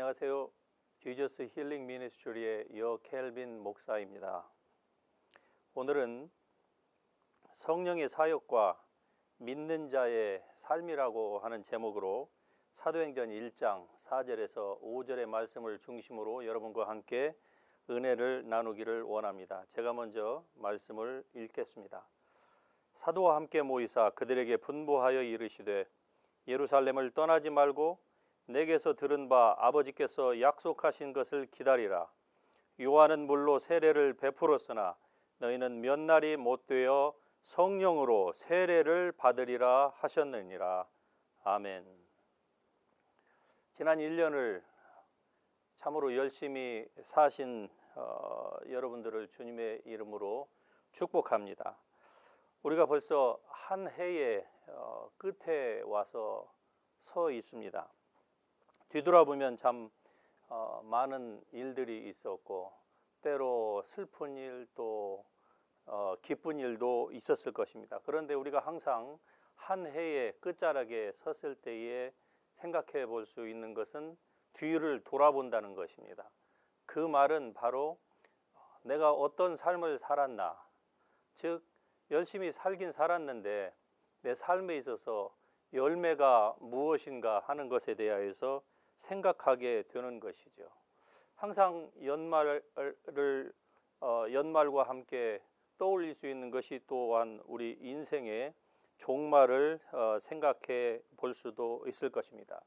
안녕하세요. 지저스 힐링 미니스트리의 여 켈빈 목사입니다. 오늘은 성령의 사역과 믿는 자의 삶이라고 하는 제목으로 사도행전 1장 4절에서 5절의 말씀을 중심으로 여러분과 함께 은혜를 나누기를 원합니다. 제가 먼저 말씀을 읽겠습니다. 사도와 함께 모이사 그들에게 분부하여 이르시되 예루살렘을 떠나지 말고 내게서 들은 바 아버지께서 약속하신 것을 기다리라. 요한은 물로 세례를 베풀었으나 너희는 몇 날이 못 되어 성령으로 세례를 받으리라 하셨느니라. 아멘. 지난 1년을 참으로 열심히 사신 어, 여러분들을 주님의 이름으로 축복합니다. 우리가 벌써 한 해의 어, 끝에 와서 서 있습니다. 뒤돌아보면 참 어, 많은 일들이 있었고 때로 슬픈 일 또 어, 기쁜 일도 있었을 것입니다. 그런데 우리가 항상 한 해의 끝자락에 섰을 때에 생각해 볼 수 있는 것은 뒤를 돌아본다는 것입니다. 그 말은 바로 내가 어떤 삶을 살았나, 즉 열심히 살긴 살았는데 내 삶에 있어서 열매가 무엇인가 하는 것에 대하여서 생각하게 되는 것이죠. 항상 연말을 어, 연말과 함께 떠올릴 수 있는 것이 또한 우리 인생의 종말을 어, 생각해 볼 수도 있을 것입니다.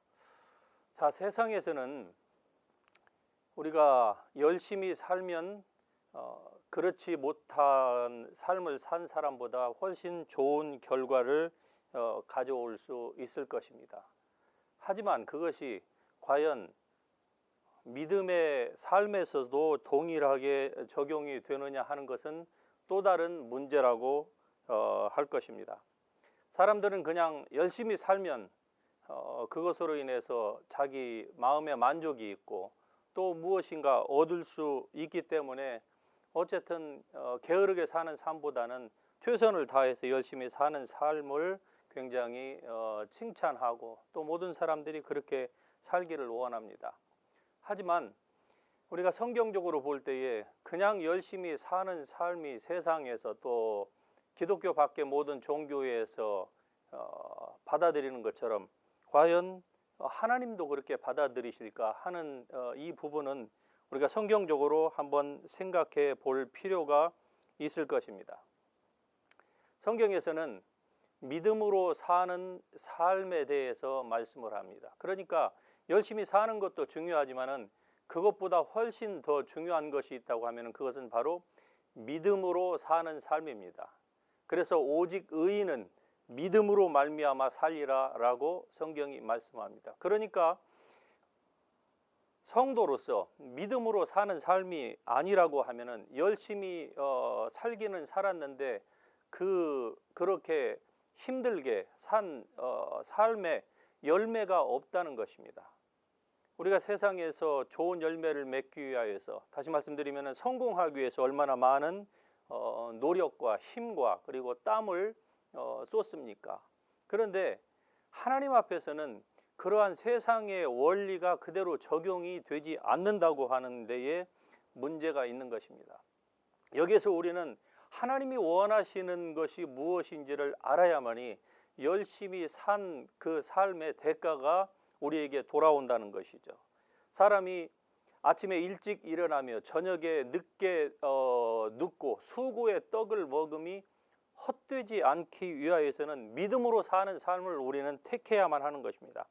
자, 세상에서는 우리가 열심히 살면 어, 그렇지 못한 삶을 산 사람보다 훨씬 좋은 결과를 어, 가져올 수 있을 것입니다. 하지만 그것이 과연 믿음의 삶에서도 동일하게 적용이 되느냐 하는 것은 또 다른 문제라고 어, 할 것입니다. 사람들은 그냥 열심히 살면 어, 그것으로 인해서 자기 마음의 만족이 있고 또 무엇인가 얻을 수 있기 때문에 어쨌든 어, 게으르게 사는 삶보다는 최선을 다해서 열심히 사는 삶을 굉장히 어, 칭찬하고 또 모든 사람들이 그렇게 살기를 원합니다. 하지만 우리가 성경적으로 볼 때에 그냥 열심히 사는 삶이 세상에서 또 기독교 밖의 모든 종교에서 어, 받아들이는 것처럼 과연 하나님도 그렇게 받아들이실까 하는 어, 이 부분은 우리가 성경적으로 한번 생각해 볼 필요가 있을 것입니다. 성경에서는 믿음으로 사는 삶에 대해서 말씀을 합니다. 그러니까 열심히 사는 것도 중요하지만은 그것보다 훨씬 더 중요한 것이 있다고 하면 그것은 바로 믿음으로 사는 삶입니다. 그래서 오직 의인은 믿음으로 말미암아 살리라라고 성경이 말씀합니다. 그러니까 성도로서 믿음으로 사는 삶이 아니라고 하면은 열심히 어, 살기는 살았는데 그 그렇게 힘들게 산 어, 삶의 열매가 없다는 것입니다. 우리가 세상에서 좋은 열매를 맺기 위하여서 다시 말씀드리면 성공하기 위해서 얼마나 많은 어, 노력과 힘과 그리고 땀을 어, 쏟습니까? 그런데 하나님 앞에서는 그러한 세상의 원리가 그대로 적용이 되지 않는다고 하는 데에 문제가 있는 것입니다. 여기에서 우리는 하나님이 원하시는 것이 무엇인지를 알아야만이 열심히 산 그 삶의 대가가 우리에게 돌아온다는 것이죠. 사람이 아침에 일찍 일어나며 저녁에 늦게 어, 눕고 수고의 떡을 먹음이 헛되지 않기 위하여서는 믿음으로 사는 삶을 우리는 택해야만 하는 것입니다.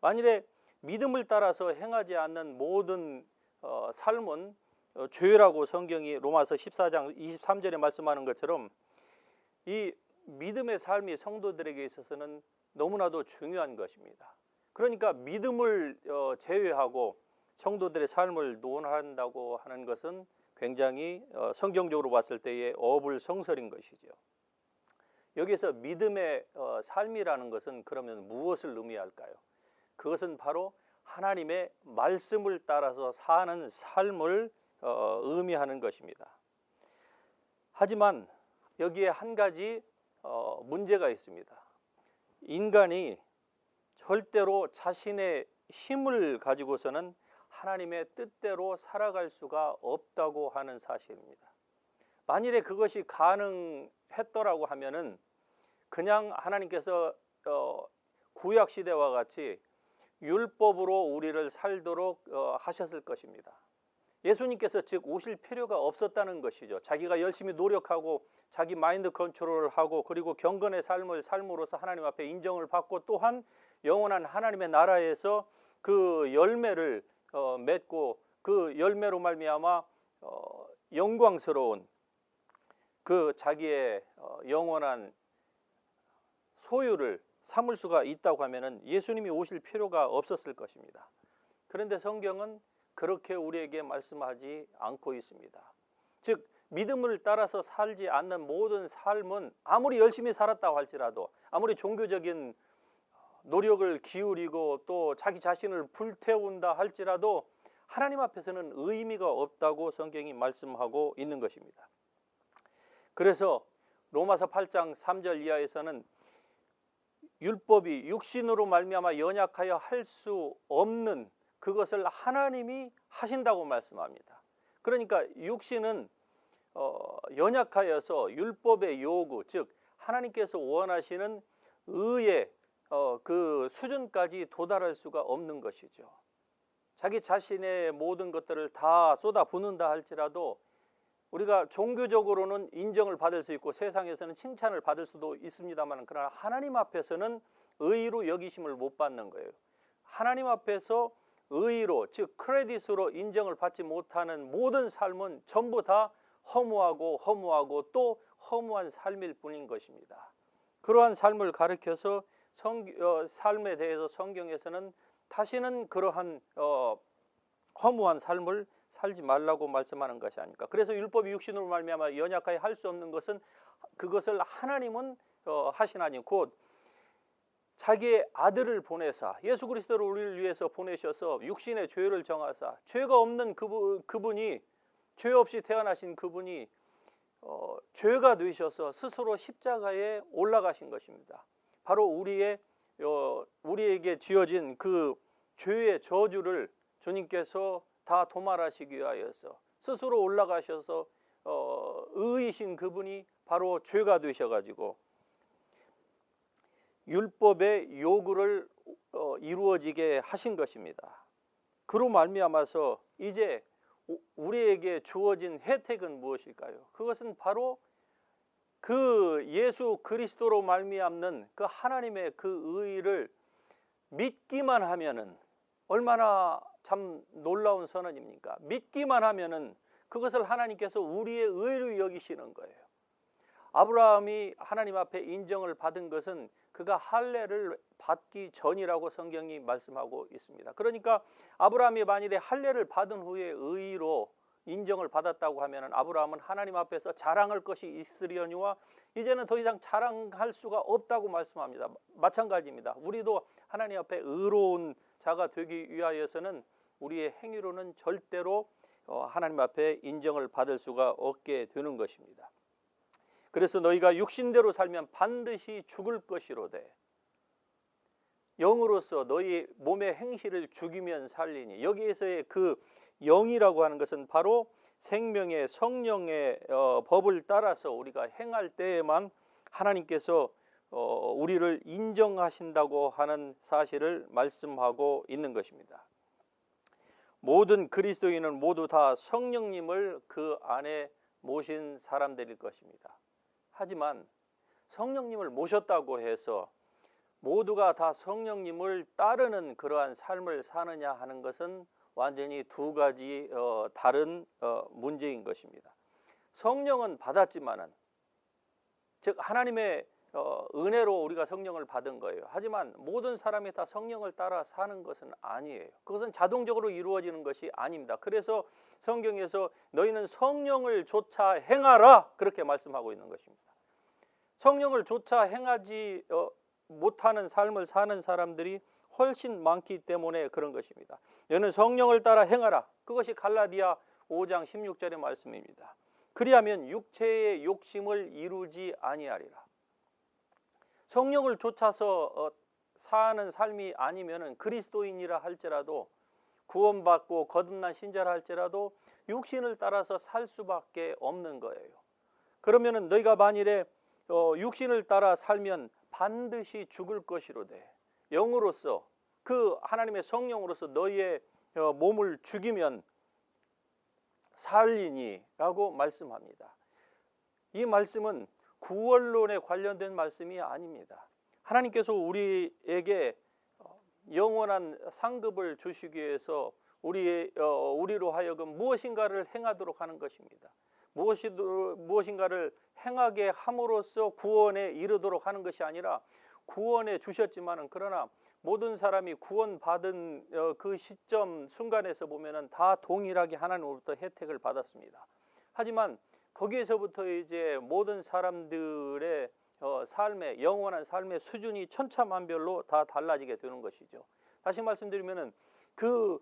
만일에 믿음을 따라서 행하지 않는 모든 어, 삶은 어, 죄라고 성경이 로마서 14장 23절에 말씀하는 것처럼 이 믿음의 삶이 성도들에게 있어서는 너무나도 중요한 것입니다. 그러니까 믿음을 어, 제외하고 성도들의 삶을 논한다고 하는 것은 굉장히 어, 성경적으로 봤을 때의 어불성설인 것이죠. 여기서 믿음의 어, 삶이라는 것은 그러면 무엇을 의미할까요? 그것은 바로 하나님의 말씀을 따라서 사는 삶을 어, 의미하는 것입니다. 하지만 여기에 한 가지 어, 문제가 있습니다. 인간이 절대로 자신의 힘을 가지고서는 하나님의 뜻대로 살아갈 수가 없다고 하는 사실입니다. 만일에 그것이 가능했더라고 하면은 그냥 하나님께서 어, 구약 시대와 같이 율법으로 우리를 살도록 어, 하셨을 것입니다. 예수님께서 즉 오실 필요가 없었다는 것이죠. 자기가 열심히 노력하고 자기 마인드 컨트롤을 하고 그리고 경건의 삶을 삶으로써 하나님 앞에 인정을 받고 또한 영원한 하나님의 나라에서 그 열매를 어, 맺고 그 열매로 말미암아 어, 영광스러운 그 자기의 어, 영원한 소유를 삼을 수가 있다고 하면은 예수님이 오실 필요가 없었을 것입니다. 그런데 성경은 그렇게 우리에게 말씀하지 않고 있습니다. 즉 믿음을 따라서 살지 않는 모든 삶은 아무리 열심히 살았다고 할지라도 아무리 종교적인 노력을 기울이고 또 자기 자신을 불태운다 할지라도 하나님 앞에서는 의미가 없다고 성경이 말씀하고 있는 것입니다. 그래서 로마서 8장 3절 이하에서는 율법이 육신으로 말미암아 연약하여 할 수 없는 그것을 하나님이 하신다고 말씀합니다. 그러니까 육신은 어, 연약하여서 율법의 요구, 즉 하나님께서 원하시는 의의 어, 그 수준까지 도달할 수가 없는 것이죠. 자기 자신의 모든 것들을 다 쏟아 붓는다 할지라도 우리가 종교적으로는 인정을 받을 수 있고 세상에서는 칭찬을 받을 수도 있습니다만 그러나 하나님 앞에서는 의로 여기심을 못 받는 거예요. 하나님 앞에서 의로 즉 크레딧으로 인정을 받지 못하는 모든 삶은 전부 다 허무하고 허무하고 또 허무한 삶일 뿐인 것입니다. 그러한 삶을 가르켜서 성, 어, 삶에 대해서 성경에서는 다시는 그러한 어, 허무한 삶을 살지 말라고 말씀하는 것이 아닐까. 그래서 율법이 육신으로 말미암아 연약하게 할수 없는 것은 그것을 하나님은 어, 하시나니 곧 자기의 아들을 보내사 예수 그리스도를 우리를 위해서 보내셔서 육신의 죄를 정하사 죄가 없는 그분, 그분이 죄 없이 태어나신 그분이 어, 죄가 되셔서 스스로 십자가에 올라가신 것입니다. 바로 우리의 어, 우리에게 지어진 그 죄의 저주를 주님께서 다 도말하시기 위하여서 스스로 올라가셔서 어, 의이신 그분이 바로 죄가 되셔가지고 율법의 요구를 어, 이루어지게 하신 것입니다. 그로 말미암아서 이제 우리에게 주어진 혜택은 무엇일까요? 그것은 바로 그 예수 그리스도로 말미암는 그 하나님의 그 의를 믿기만 하면은 얼마나 참 놀라운 선언입니까? 믿기만 하면은 그것을 하나님께서 우리의 의로 여기시는 거예요. 아브라함이 하나님 앞에 인정을 받은 것은 그가 할례를 받기 전이라고 성경이 말씀하고 있습니다. 그러니까 아브라함이 만일에 할례를 받은 후에 의로 인정을 받았다고 하면 아브라함은 하나님 앞에서 자랑할 것이 있으려니와 이제는 더 이상 자랑할 수가 없다고 말씀합니다. 마찬가지입니다. 우리도 하나님 앞에 의로운 자가 되기 위하여서는 우리의 행위로는 절대로 어, 하나님 앞에 인정을 받을 수가 없게 되는 것입니다. 그래서 너희가 육신대로 살면 반드시 죽을 것이로되 영으로서 너희 몸의 행실을 죽이면 살리니 여기에서의 그 영이라고 하는 것은 바로 생명의 성령의 어, 법을 따라서 우리가 행할 때에만 하나님께서 어, 우리를 인정하신다고 하는 사실을 말씀하고 있는 것입니다. 모든 그리스도인은 모두 다 성령님을 그 안에 모신 사람들일 것입니다. 하지만 성령님을 모셨다고 해서 모두가 다 성령님을 따르는 그러한 삶을 사느냐 하는 것은 완전히 두 가지 어, 다른 어, 문제인 것입니다. 성령은 받았지만은 즉 하나님의 어, 은혜로 우리가 성령을 받은 거예요. 하지만 모든 사람이 다 성령을 따라 사는 것은 아니에요. 그것은 자동적으로 이루어지는 것이 아닙니다. 그래서 성경에서 너희는 성령을 조차 행하라 그렇게 말씀하고 있는 것입니다. 성령을 조차 행하지 어, 못하는 삶을 사는 사람들이 훨씬 많기 때문에 그런 것입니다. 너는 성령을 따라 행하라. 그것이 갈라디아 5장 16절의 말씀입니다. 그리하면 육체의 욕심을 이루지 아니하리라. 성령을 쫓아서 어, 사는 삶이 아니면은 그리스도인이라 할지라도 구원받고 거듭난 신자라 할지라도 육신을 따라서 살 수밖에 없는 거예요. 그러면은 너희가 만일에 어, 육신을 따라 살면 반드시 죽을 것이로되 영으로서 그 하나님의 성령으로서 너희의 어, 몸을 죽이면 살리니라고 말씀합니다. 이 말씀은 구원론에 관련된 말씀이 아닙니다. 하나님께서 우리에게 어, 영원한 상급을 주시기 위해서 우리 어, 우리로 하여금 무엇인가를 행하도록 하는 것입니다. 무엇이 무엇인가를 행하게 함으로써 구원에 이르도록 하는 것이 아니라 구원에 주셨지만은 그러나 모든 사람이 구원받은 어, 그 시점 순간에서 보면은 다 동일하게 하나님으로부터 혜택을 받았습니다. 하지만 거기에서부터 이제 모든 사람들의 어, 삶의 영원한 삶의 수준이 천차만별로 다 달라지게 되는 것이죠. 다시 말씀드리면은 그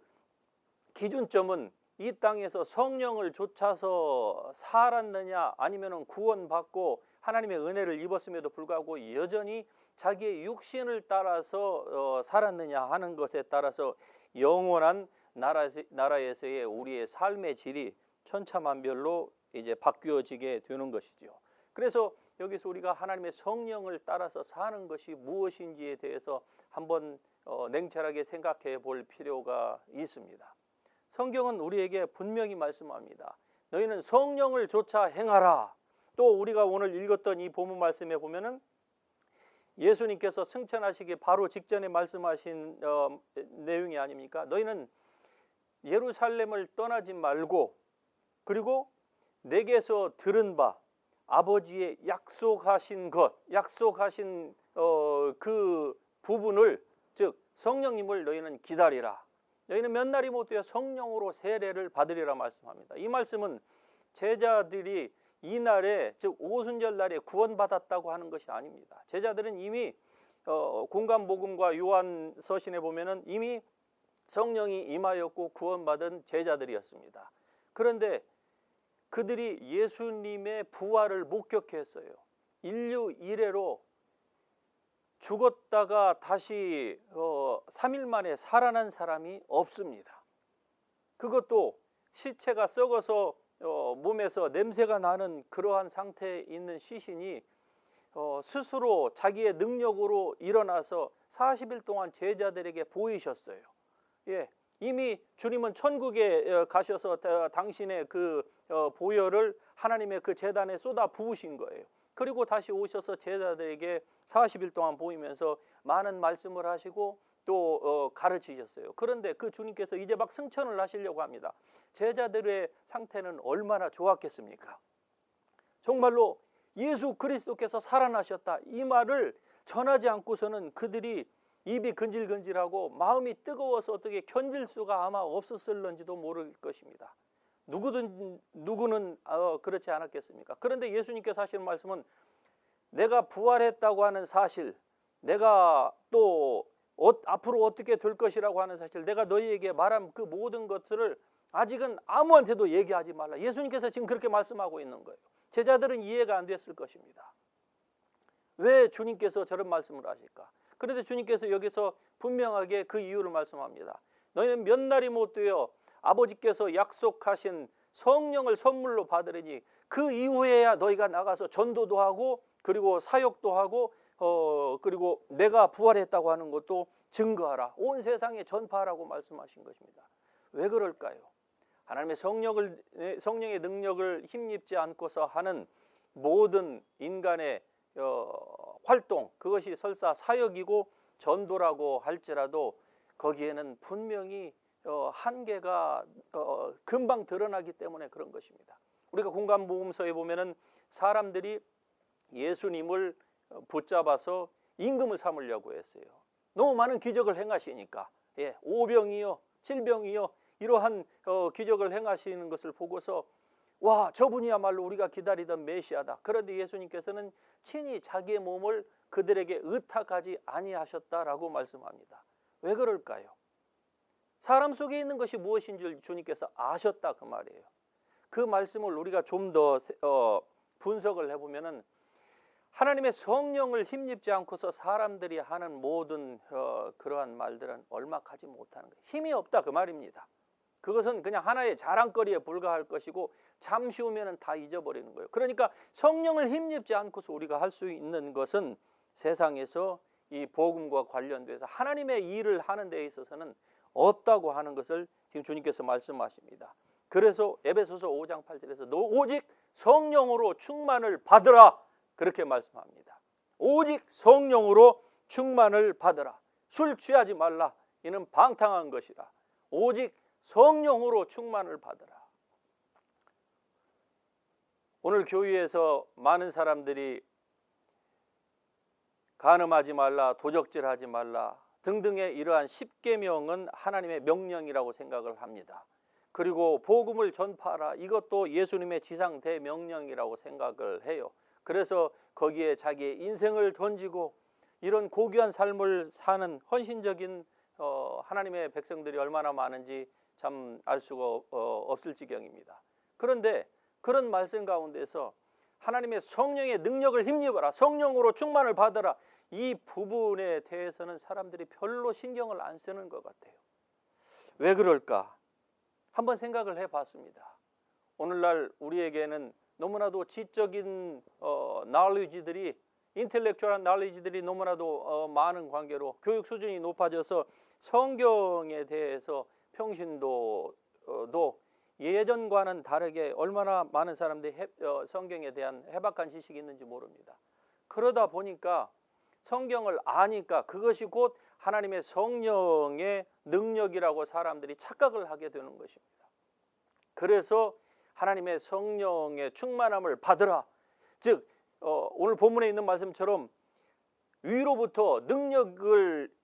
기준점은 이 땅에서 성령을 좇아서 살았느냐 아니면은 구원받고 하나님의 은혜를 입었음에도 불구하고 여전히 자기의 육신을 따라서 어, 살았느냐 하는 것에 따라서 영원한 나라, 나라에서의 우리의 삶의 질이 천차만별로 이제 바뀌어지게 되는 것이죠. 그래서 여기서 우리가 하나님의 성령을 따라서 사는 것이 무엇인지에 대해서 한번 어, 냉철하게 생각해 볼 필요가 있습니다. 성경은 우리에게 분명히 말씀합니다. 너희는 성령을 조차 행하라. 또 우리가 오늘 읽었던 이 본문 말씀에 보면은 예수님께서 승천하시기 바로 직전에 말씀하신 어, 내용이 아닙니까? 너희는 예루살렘을 떠나지 말고 그리고 내게서 들은 바 아버지의 약속하신 것, 약속하신 어, 그 부분을 즉 성령님을 너희는 기다리라. 너희는 몇 날이 못 되어 성령으로 세례를 받으리라 말씀합니다. 이 말씀은 제자들이 이 날에 즉 오순절 날에 구원받았다고 하는 것이 아닙니다. 제자들은 이미 어, 공간 복음과 요한 서신에 보면은 이미 성령이 임하였고 구원받은 제자들이었습니다. 그런데 그들이 예수님의 부활을 목격했어요. 인류 이래로 죽었다가 다시 어, 3일 만에 살아난 사람이 없습니다. 그것도 시체가 썩어서 어, 몸에서 냄새가 나는 그러한 상태에 있는 시신이 어, 스스로 자기의 능력으로 일어나서 40일 동안 제자들에게 보이셨어요. 예, 이미 주님은 천국에 어, 가셔서 어, 당신의 그 어, 보혈을 하나님의 그 재단에 쏟아 부으신 거예요. 그리고 다시 오셔서 제자들에게 40일 동안 보이면서 많은 말씀을 하시고 또 어, 가르치셨어요. 그런데 그 주님께서 이제 막 승천을 하시려고 합니다. 제자들의 상태는 얼마나 좋았겠습니까? 정말로 예수 그리스도께서 살아나셨다 이 말을 전하지 않고서는 그들이 입이 근질근질하고 마음이 뜨거워서 어떻게 견딜 수가 아마 없었을런지도 모를 것입니다. 누구든 누구는 어, 그렇지 않았겠습니까? 그런데 예수님께서 하시는 말씀은 내가 부활했다고 하는 사실, 내가 또 어, 앞으로 어떻게 될 것이라고 하는 사실, 내가 너희에게 말한 그 모든 것들을 아직은 아무한테도 얘기하지 말라. 예수님께서 지금 그렇게 말씀하고 있는 거예요. 제자들은 이해가 안 됐을 것입니다. 왜 주님께서 저런 말씀을 하실까? 그런데 주님께서 여기서 분명하게 그 이유를 말씀합니다. 너희는 몇 날이 못 되어 아버지께서 약속하신 성령을 선물로 받으려니 그 이후에야 너희가 나가서 전도도 하고 그리고 사역도 하고 어 그리고 내가 부활했다고 하는 것도 증거하라 온 세상에 전파하라고 말씀하신 것입니다. 왜 그럴까요? 하나님의 성령을 성령의 능력을 힘입지 않고서 하는 모든 인간의 어, 활동 그것이 설사 사역이고 전도라고 할지라도 거기에는 분명히 어, 한계가 어, 금방 드러나기 때문에 그런 것입니다. 우리가 공간보험서에 보면은 사람들이 예수님을 어, 붙잡아서 임금을 삼으려고 했어요. 너무 많은 기적을 행하시니까 예, 오병이요, 칠병이요 이러한 어, 기적을 행하시는 것을 보고서 와 저분이야말로 우리가 기다리던 메시아다. 그런데 예수님께서는 친히 자기의 몸을 그들에게 의탁하지 아니하셨다라고 말씀합니다. 왜 그럴까요? 사람 속에 있는 것이 무엇인 줄 주님께서 아셨다 그 말이에요. 그 말씀을 우리가 좀더 어, 분석을 해보면은 하나님의 성령을 힘입지 않고서 사람들이 하는 모든 어, 그러한 말들은 얼마하지 못하는 거예요. 힘이 없다 그 말입니다. 그것은 그냥 하나의 자랑거리에 불과할 것이고 잠시 후면은 다 잊어버리는 거예요. 그러니까 성령을 힘입지 않고서 우리가 할 수 있는 것은 세상에서 이 복음과 관련돼서 하나님의 일을 하는 데 있어서는 없다고 하는 것을 지금 주님께서 말씀하십니다. 그래서 에베소서 5장 8절에서 너 오직 성령으로 충만을 받으라 그렇게 말씀합니다. 오직 성령으로 충만을 받으라. 술 취하지 말라. 이는 방탕한 것이라. 오직 성령으로 충만을 받으라. 오늘 교회에서 많은 사람들이 간음하지 말라, 도적질하지 말라 등등의 이러한 십계명은 하나님의 명령이라고 생각을 합니다. 그리고 복음을 전파하라 이것도 예수님의 지상 대명령이라고 생각을 해요. 그래서 거기에 자기의 인생을 던지고 이런 고귀한 삶을 사는 헌신적인 어, 하나님의 백성들이 얼마나 많은지 참 알 수가 어, 없을 지경입니다. 그런데 그런 말씀 가운데서 하나님의 성령의 능력을 힘입어라 성령으로 충만을 받아라 이 부분에 대해서는 사람들이 별로 신경을 안 쓰는 것 같아요. 왜 그럴까? 한번 생각을 해 봤습니다. 오늘날 우리에게는 너무나도 지적인 어, knowledge들이 인텔렉츄얼한 knowledge들이 너무나도 어, 많은 관계로 교육 수준이 높아져서 성경에 대해서 평신도도 예전과는 다르게 얼마나 많은 사람들이 해, 어, 성경에 대한 해박한 지식이 있는지 모릅니다. 그러다 보니까 성경을 아니까 그것이 곧 하나님의 성령의 능력이라고 사람들이 착각을 하게 되는 것입니다. 그래서 하나님의 성령의 충만함을 받으라. 즉 어, 오늘 본문에 있는 말씀처럼 위로부터 능력을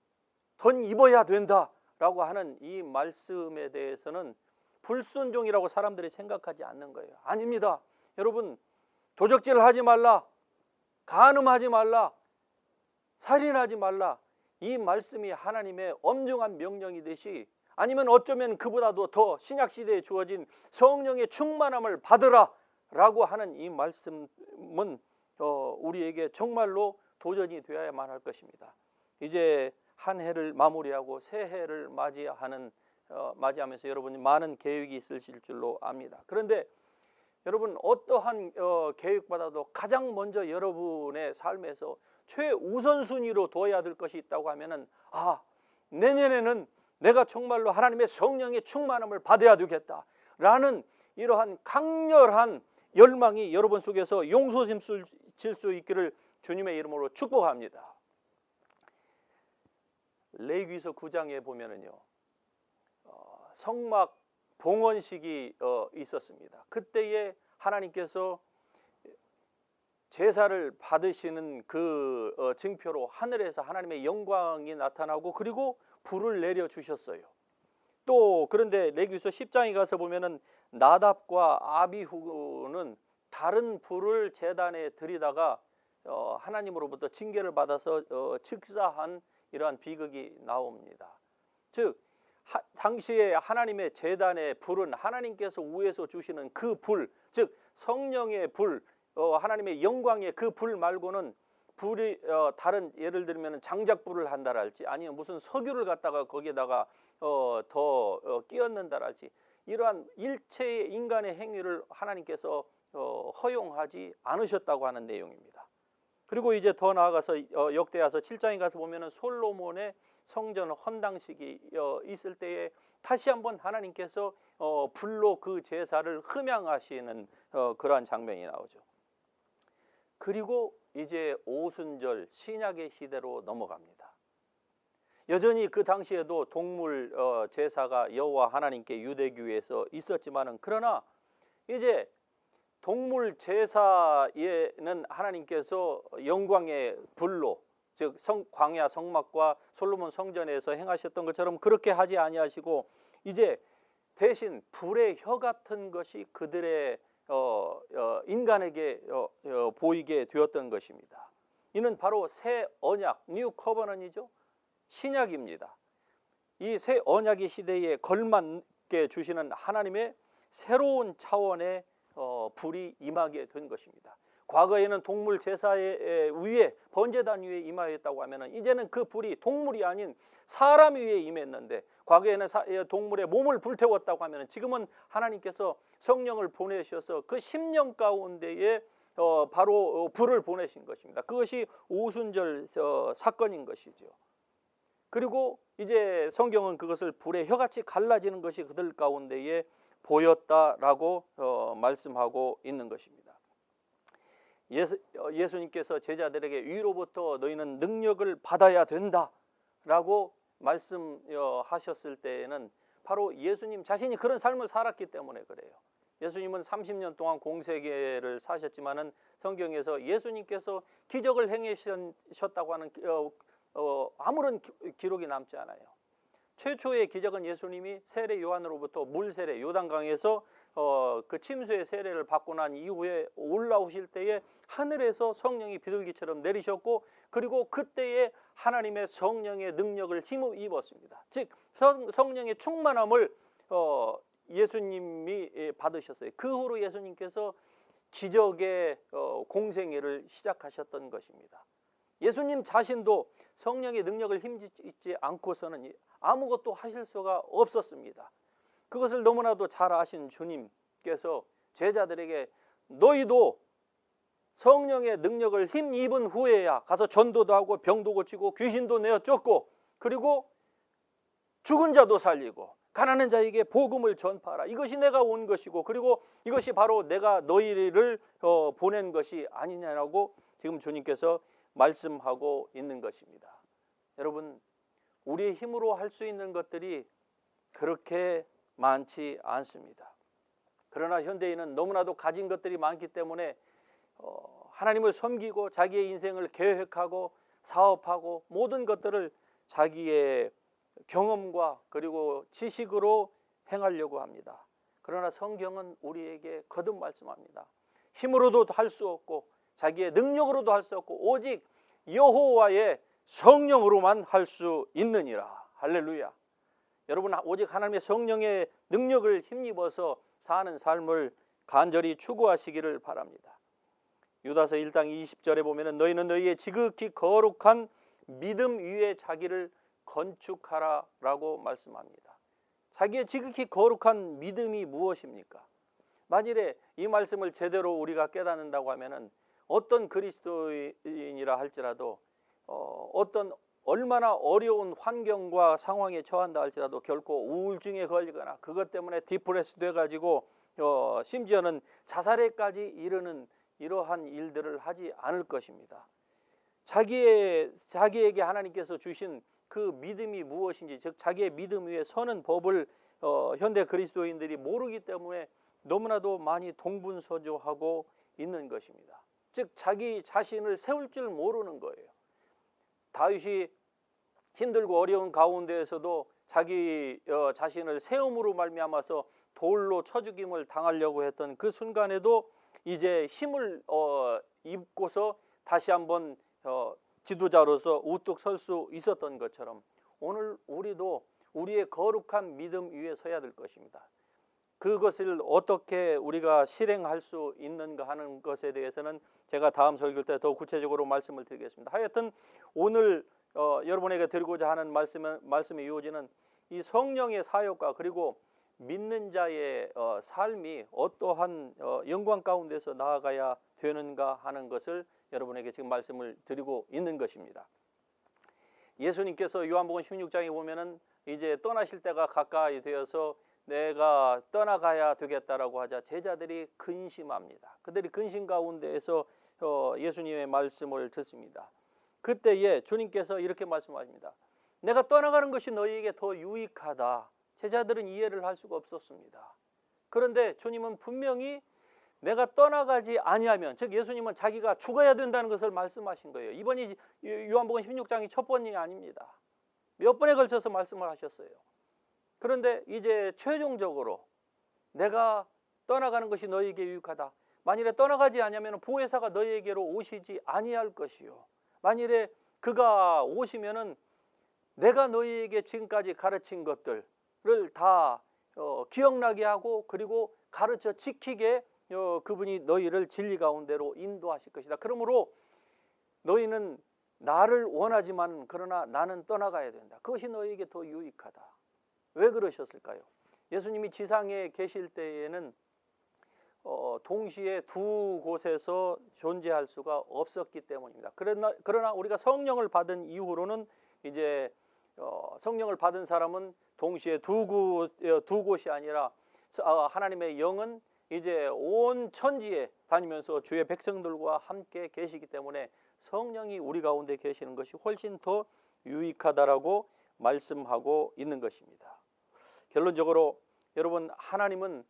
던 입어야 된다라고 하는 이 말씀에 대해서는 불순종이라고 사람들이 생각하지 않는 거예요. 아닙니다. 여러분 도적질을 하지 말라. 간음하지 말라. 살인하지 말라. 이 말씀이 하나님의 엄중한 명령이듯이 아니면 어쩌면 그보다도 더 신약 시대에 주어진 성령의 충만함을 받으라라고 하는 이 말씀은 어, 우리에게 정말로 도전이 되어야만 할 것입니다. 이제 한 해를 마무리하고 새 해를 맞이하는 어, 맞이하면서 여러분이 많은 계획이 있으실 줄로 압니다. 그런데 여러분 어떠한 어, 계획보다도 가장 먼저 여러분의 삶에서 최우선 순위로 둬야 될 것이 있다고 하면은 아 내년에는 내가 정말로 하나님의 성령의 충만함을 받아야 되겠다라는 이러한 강렬한 열망이 여러분 속에서 용서짐질 수 있기를 주님의 이름으로 축복합니다. 레위기서 9장에 보면은요 어, 성막 봉헌식이 어, 있었습니다. 그때에 하나님께서 제사를 받으시는 그 어, 증표로 하늘에서 하나님의 영광이 나타나고 그리고 불을 내려 주셨어요. 또 그런데 레위기서 10장에 가서 보면은 나답과 아비후는 다른 불을 제단에 들이다가 어, 하나님으로부터 징계를 받아서 어, 즉사한 이러한 비극이 나옵니다. 즉 하, 당시에 하나님의 제단의 불은 하나님께서 위에서 주시는 그 불, 즉 성령의 불, 어, 하나님의 영광의 그 불 말고는 불이 어, 다른 예를 들면 장작불을 한다랄지 아니면 무슨 석유를 갖다가 거기에다가 어, 더 어, 끼얹는다랄지 이러한 일체의 인간의 행위를 하나님께서 어, 허용하지 않으셨다고 하는 내용입니다. 그리고 이제 더 나아가서 어, 역대하서 7장에 가서 보면은 솔로몬의 성전 헌당식이 어, 있을 때에 다시 한번 하나님께서 어, 불로 그 제사를 흠양하시는 어, 그러한 장면이 나오죠. 그리고 이제 오순절 신약의 시대로 넘어갑니다. 여전히 그 당시에도 동물 어, 제사가 여호와 하나님께 유대교에서 있었지만은 그러나 이제 동물 제사에는 하나님께서 영광의 불로 즉 성, 광야 성막과 솔로몬 성전에서 행하셨던 것처럼 그렇게 하지 아니하시고 이제 대신 불의 혀 같은 것이 그들의 어, 어, 인간에게 어, 어, 보이게 되었던 것입니다. 이는 바로 새 언약, 뉴 커버넌이죠. 신약입니다. 이 새 언약의 시대에 걸맞게 주시는 하나님의 새로운 차원의 어, 불이 임하게 된 것입니다. 과거에는 동물 제사의 위에 번제단 위에 임하였다고 하면은 이제는 그 불이 동물이 아닌 사람 위에 임했는데 과거에는 사- 예, 동물의 몸을 불태웠다고 하면은 지금은 하나님께서 성령을 보내셔서 그 심령 가운데에 어, 바로 어, 불을 보내신 것입니다. 그것이 오순절 어, 사건인 것이죠. 그리고 이제 성경은 그것을 불의 혀같이 갈라지는 것이 그들 가운데에 보였다라고 어, 말씀하고 있는 것입니다. 예수, 어, 예수님께서 제자들에게 위로부터 너희는 능력을 받아야 된다라고 말씀하셨을 때에는 바로 예수님 자신이 그런 삶을 살았기 때문에 그래요. 예수님은 30년 동안 공세계를 사셨지만은 성경에서 예수님께서 기적을 행하셨다고 하는 어, 어, 아무런 기, 기록이 남지 않아요. 최초의 기적은 예수님이 세례 요한으로부터 물 세례 요단강에서 어, 그 침수의 세례를 받고 난 이후에 올라오실 때에 하늘에서 성령이 비둘기처럼 내리셨고 그리고 그때에 하나님의 성령의 능력을 힘을 입었습니다. 즉 성, 성령의 충만함을 어, 예수님이 예, 받으셨어요. 그 후로 예수님께서 기적의 어, 공생애를 시작하셨던 것입니다. 예수님 자신도 성령의 능력을 힘입지 않고서는 아무것도 하실 수가 없었습니다. 그것을 너무나도 잘 아신 주님께서 제자들에게 너희도 성령의 능력을 힘입은 후에야 가서 전도도 하고 병도 고치고 귀신도 내어 쫓고 그리고 죽은 자도 살리고 가난한 자에게 복음을 전파하라. 이것이 내가 온 것이고 그리고 이것이 바로 내가 너희를 어, 보낸 것이 아니냐라고 지금 주님께서 말씀하고 있는 것입니다. 여러분 우리의 힘으로 할 수 있는 것들이 그렇게 많지 않습니다. 그러나 현대인은 너무나도 가진 것들이 많기 때문에 어, 하나님을 섬기고 자기의 인생을 계획하고 사업하고 모든 것들을 자기의 경험과 그리고 지식으로 행하려고 합니다. 그러나 성경은 우리에게 거듭 말씀합니다. 힘으로도 할 수 없고 자기의 능력으로도 할 수 없고 오직 여호와의 성령으로만 할 수 있느니라. 할렐루야. 여러분 오직 하나님의 성령의 능력을 힘입어서 사는 삶을 간절히 추구하시기를 바랍니다. 유다서 1장 20절에 보면은 너희는 너희의 지극히 거룩한 믿음 위에 자기를 건축하라라고 말씀합니다. 자기의 지극히 거룩한 믿음이 무엇입니까? 만일에 이 말씀을 제대로 우리가 깨닫는다고 하면은 어떤 그리스도인이라 할지라도 어, 어떤 얼마나 어려운 환경과 상황에 처한다 할지라도 결코 우울증에 걸리거나 그것 때문에 디프레스 돼 가지고 어, 심지어는 자살에까지 이르는 이러한 일들을 하지 않을 것입니다. 자기의 자기에게 하나님께서 주신 그 믿음이 무엇인지 즉 자기의 믿음 위에 서는 법을 어, 현대 그리스도인들이 모르기 때문에 너무나도 많이 동분서주하고 있는 것입니다. 즉 자기 자신을 세울 줄 모르는 거예요. 다윗이 힘들고 어려운 가운데에서도 자기 어, 자신을 세움으로 말미암아서 돌로 쳐 죽임을 당하려고 했던 그 순간에도 이제 힘을 어, 입고서 다시 한번 어, 지도자로서 우뚝 설 수 있었던 것처럼 오늘 우리도 우리의 거룩한 믿음 위에 서야 될 것입니다. 그것을 어떻게 우리가 실행할 수 있는가 하는 것에 대해서는 제가 다음 설교 때 더 구체적으로 말씀을 드리겠습니다. 하여튼 오늘 어, 여러분에게 드리고자 하는 말씀은 말씀의 요지는 이 성령의 사역과 그리고 믿는 자의 어, 삶이 어떠한 어, 영광 가운데서 나아가야 되는가 하는 것을 여러분에게 지금 말씀을 드리고 있는 것입니다. 예수님께서 요한복음 16장에 보면은 이제 떠나실 때가 가까이 되어서 내가 떠나가야 되겠다라고 하자 제자들이 근심합니다. 그들이 근심 가운데에서 어, 예수님의 말씀을 듣습니다. 그때에 주님께서 이렇게 말씀하십니다. 내가 떠나가는 것이 너희에게 더 유익하다. 제자들은 이해를 할 수가 없었습니다. 그런데 주님은 분명히 내가 떠나가지 아니하면 즉 예수님은 자기가 죽어야 된다는 것을 말씀하신 거예요. 이번이 요한복음 16장이 첫 번이 아닙니다. 몇 번에 걸쳐서 말씀을 하셨어요. 그런데 이제 최종적으로 내가 떠나가는 것이 너희에게 유익하다. 만일에 떠나가지 아니하면 보혜사가 너희에게로 오시지 아니할 것이요. 만일에 그가 오시면은 내가 너희에게 지금까지 가르친 것들을 다 어, 기억나게 하고 그리고 가르쳐 지키게 어, 그분이 너희를 진리 가운데로 인도하실 것이다. 그러므로 너희는 나를 원하지만 그러나 나는 떠나가야 된다. 그것이 너희에게 더 유익하다. 왜 그러셨을까요? 예수님이 지상에 계실 때에는 어, 동시에 두 곳에서 존재할 수가 없었기 때문입니다. 그러나, 그러나 우리가 성령을 받은 이후로는 이제 어, 성령을 받은 사람은 동시에 두, 곳, 어, 두 곳이 아니라 서- 아, 하나님의 영은 이제 온 천지에 다니면서 주의 백성들과 함께 계시기 때문에 성령이 우리 가운데 계시는 것이 훨씬 더 유익하다라고 말씀하고 있는 것입니다. 결론적으로 여러분 하나님은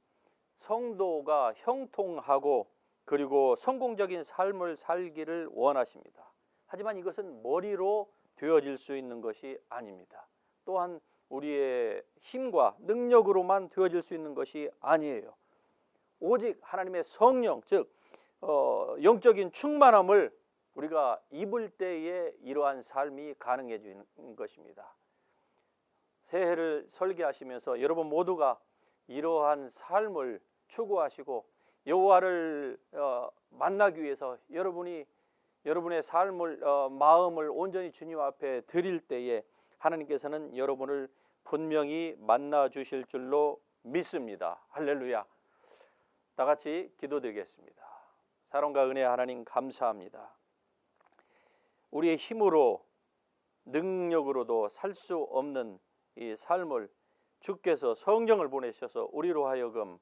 성도가 형통하고 그리고 성공적인 삶을 살기를 원하십니다. 하지만 이것은 머리로 되어질 수 있는 것이 아닙니다. 또한 우리의 힘과 능력으로만 되어질 수 있는 것이 아니에요. 오직 하나님의 성령, 즉 어, 영적인 충만함을 우리가 입을 때에 이러한 삶이 가능해지는 것입니다. 새해를 설계하시면서 여러분 모두가 이러한 삶을 추구하시고 여호와를 어, 만나기 위해서 여러분이 여러분의 삶을 어, 마음을 온전히 주님 앞에 드릴 때에 하나님께서는 여러분을 분명히 만나 주실 줄로 믿습니다. 할렐루야. 다 같이 기도드리겠습니다. 사랑과 은혜 하나님 감사합니다. 우리의 힘으로 능력으로도 살 수 없는 이 삶을 주께서 성령을 보내셔서 우리로 하여금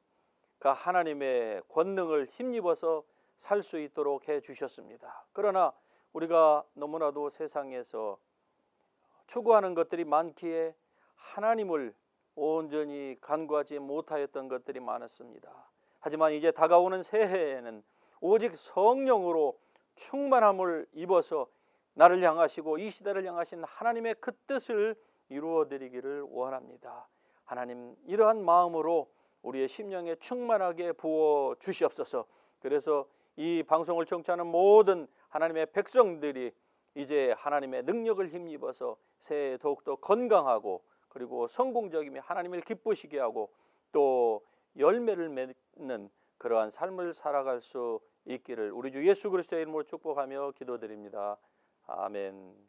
그 하나님의 권능을 힘입어서 살 수 있도록 해 주셨습니다. 그러나 우리가 너무나도 세상에서 추구하는 것들이 많기에 하나님을 온전히 간구하지 못하였던 것들이 많았습니다. 하지만 이제 다가오는 새해에는 오직 성령으로 충만함을 입어서 나를 향하시고 이 시대를 향하신 하나님의 그 뜻을 이루어 드리기를 원합니다. 하나님 이러한 마음으로 우리의 심령에 충만하게 부어 주시옵소서. 그래서 이 방송을 청취하는 모든 하나님의 백성들이 이제 하나님의 능력을 힘입어서 새해 더욱더 건강하고 그리고 성공적이며 하나님을 기쁘시게 하고 또 열매를 맺는 그러한 삶을 살아갈 수 있기를 우리 주 예수 그리스도의 이름으로 축복하며 기도드립니다. 아멘.